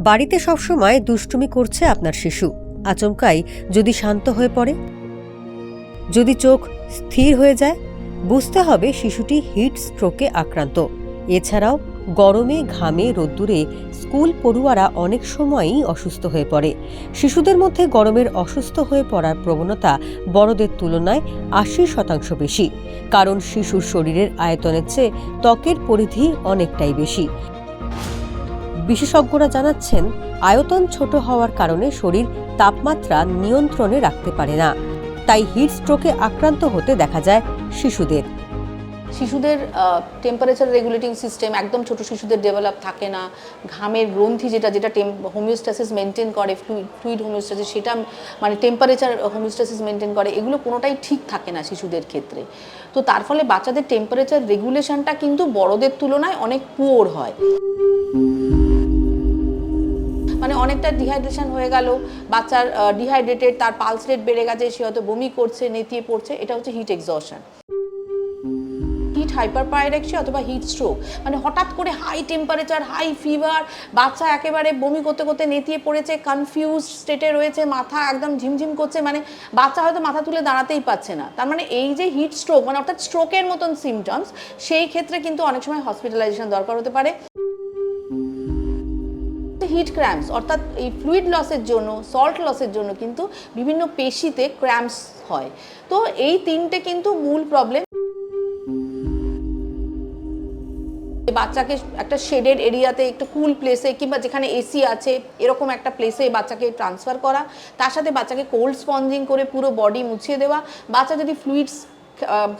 বাড়িতে সবসময় দুষ্টুমি করছে আপনার শিশু। আচমকাই যদি শান্ত হয়ে পড়ে, যদি চোখ স্থির হয়ে যায়, বুঝতে হবে শিশুটি হিট স্ট্রোকে আক্রান্ত। এছাড়াও গরমে, ঘামে, রোদ্দুরে স্কুল পড়ুয়ারা অনেক সময়ই অসুস্থ হয়ে পড়ে। শিশুদের মধ্যে গরমের অসুস্থ হয়ে পড়ার প্রবণতা বড়দের তুলনায় আশি শতাংশ বেশি। কারণ শিশুর শরীরের আয়তনের চেয়ে ত্বকের পরিধি অনেকটাই বেশি। বিশেষজ্ঞরা জানাচ্ছেন, আয়তন ছোট হওয়ার কারণে শরীর তাপমাত্রা নিয়ন্ত্রণে রাখতে পারে না। তাই হিট স্ট্রোকে আক্রান্ত হতে দেখা যায় শিশুদের। শিশুদের টেম্পারেচার রেগুলেটিং সিস্টেম একদম ছোট শিশুদের ডেভেলপ থাকে না। ঘামের গ্রন্থি যেটা যেটা হোমিওস্টাসিস মেনটেন করে ফ্লুইড হোমিওস্টাসিস সেটা মানে টেম্পারেচার হোমিওস্টাসিস মেনটেন করে, এগুলো কোনোটাই ঠিক থাকে না শিশুদের ক্ষেত্রে। তো তার ফলে বাচ্চাদের টেম্পারেচার রেগুলেশনটা কিন্তু বড়দের তুলনায় অনেক পুয়োর হয়। মানে অনেকটা ডিহাইড্রেশন হয়ে গেল, বাচ্চার ডিহাইড্রেটেড তার পালস রেট বেড়ে গেছে, সে হয়তো বমি করছে, নেতিয়ে পড়ছে, এটা হচ্ছে heat exhaustion heat hyperpyrexia অথবা হিট স্ট্রোক মানে হঠাৎ করে হাই টেম্পারেচার হাই ফিভার বাচ্চা একেবারে বমি করতে করতে নেতিয়ে পড়েছে কনফিউজ স্টেটে রয়েছে, মাথা একদম ঝিমঝিম করছে মানে বাচ্চা হয়তো মাথা তুলে দাঁড়াতেই পাচ্ছে না। তার মানে এই যে হিট স্ট্রোক মানে অর্থাৎ স্ট্রোকের মতন সিমটমস সেই ক্ষেত্রে কিন্তু অনেক সময় হসপিটালাইজেশন দরকার হতে পারে। হিট ক্র্যাম্পস অর্থাৎ এই ফ্লুইড লসের জন্য সল্ট লসের জন্য কিন্তু বিভিন্ন পেশিতে ক্র্যাম্পস হয়। তো এই তিনটে কিন্তু মূল প্রবলেম বাচ্চাকে একটা শেডেড এরিয়াতে, একটু কুল প্লেসে কিংবা যেখানে এসি আছে, এরকম একটা প্লেসে বাচ্চাকে ট্রান্সফার করা। তার সাথে বাচ্চাকে কোল্ড স্পঞ্জিং করে পুরো বডি মুছিয়ে দেওয়া। বাচ্চা যদি ফ্লুইডস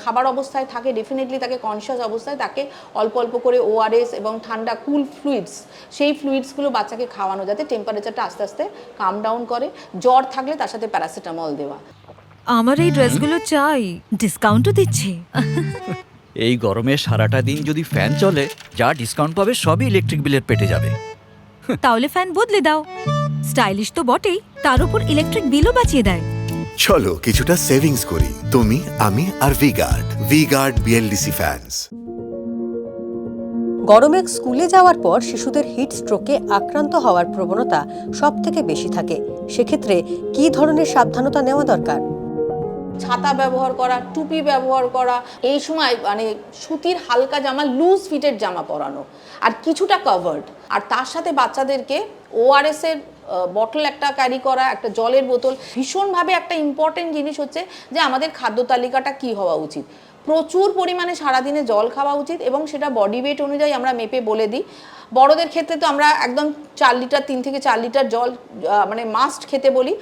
খাবার অবস্থায় থাকে ডেফিনেটলি তাকে কনসিয়াস অবস্থায় তাকে অল্প অল্প করে ওআরএস এবং ঠান্ডা কুল ফ্লুইডস সেই ফ্লুইডসগুলো বাচ্চাকে খাওয়ানো যাতে টেম্পারেচারটা আস্তে আস্তে কাম ডাউন করে। জ্বর থাকলে তার সাথে প্যারাসিটামল দেওয়া। আমার এই ড্রেসগুলো চাই ডিসকাউন্টও দিচ্ছে। এই গরমে সারাটা দিন যদি ফ্যান চলে যা ডিসকাউন্ট পাবে সবই ইলেকট্রিক বিলের পেটে যাবে। তাহলে ফ্যান বদলে দাও। স্টাইলিশ তো বটেই তার উপর ইলেকট্রিক বিলও বাঁচিয়ে দেয়। চলো কিছুটা সেভিংস করি। তুমি, আমি আর V Guard V Guard V Guard BLDC fans গরমে স্কুলে যাওয়ার পর শিশুদের হিট স্ট্রোকে আক্রান্ত হওয়ার প্রবণতা সব থেকে বেশি থাকে। সেক্ষেত্রে কি ধরনের সাবধানতা নেওয়া দরকার? ছাতা ব্যবহার করা, টুপি ব্যবহার করা, এই সময় মানে সুতির হালকা জামা লুজ ফিটের জামা পরানো, আর কিছুটা কভার্ড আর তার সাথে বাচ্চাদেরকে ওআরএস এর বটল একটা ক্যারি করা, একটা জলের বোতল, ভীষণভাবে একটা ইম্পর্টেন্ট জিনিস হচ্ছে যে আমাদের খাদ্য তালিকাটা কি হওয়া উচিত। প্রচুর পরিমাণে সারাদিনে জল খাওয়া উচিত এবং সেটা বডি ওয়েট অনুযায়ী আমরা মেপে বলে দিই। বড়দের ক্ষেত্রে তো আমরা একদম চার লিটার, তিন থেকে চার লিটার জল মানে মাস্ট খেতে বলি।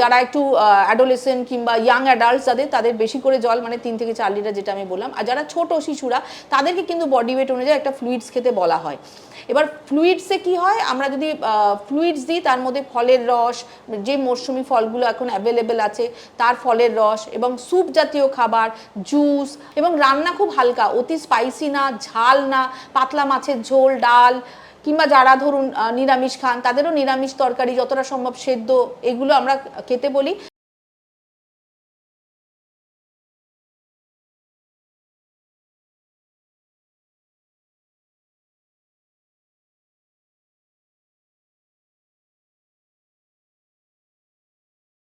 যারা একটু অ্যাডোলেসেন্ট কিংবা ইয়াং অ্যাডাল্টস যাদের তাদের বেশি করে জল মানে তিন থেকে চার লিটার যেটা আমি বললাম। আর যারা ছোট শিশুরা, তাদেরকে কিন্তু বডি ওয়েট অনুযায়ী একটা ফ্লুইডস খেতে বলা হয়। এবার ফ্লুইডসে কি হয়? আমরা যদি ফ্লুইডস দিই, তার মধ্যে ফলের রস, যে মরশুমি ফলগুলো এখন অ্যাভেলেবেল আছে, তার ফলের রস এবং স্যুপ জাতীয় খাবার জুস এবং রান্না খুব হালকা, অতি স্পাইসি না, ঝাল না, পাতলা মাছের ঝোল, ডাল, কিংবা যারা ধরুন নিরামিষ খান, তাদেরও নিরামিষ তরকারি যতটা সম্ভব সেদ্ধ, এগুলো আমরা খেতে বলি।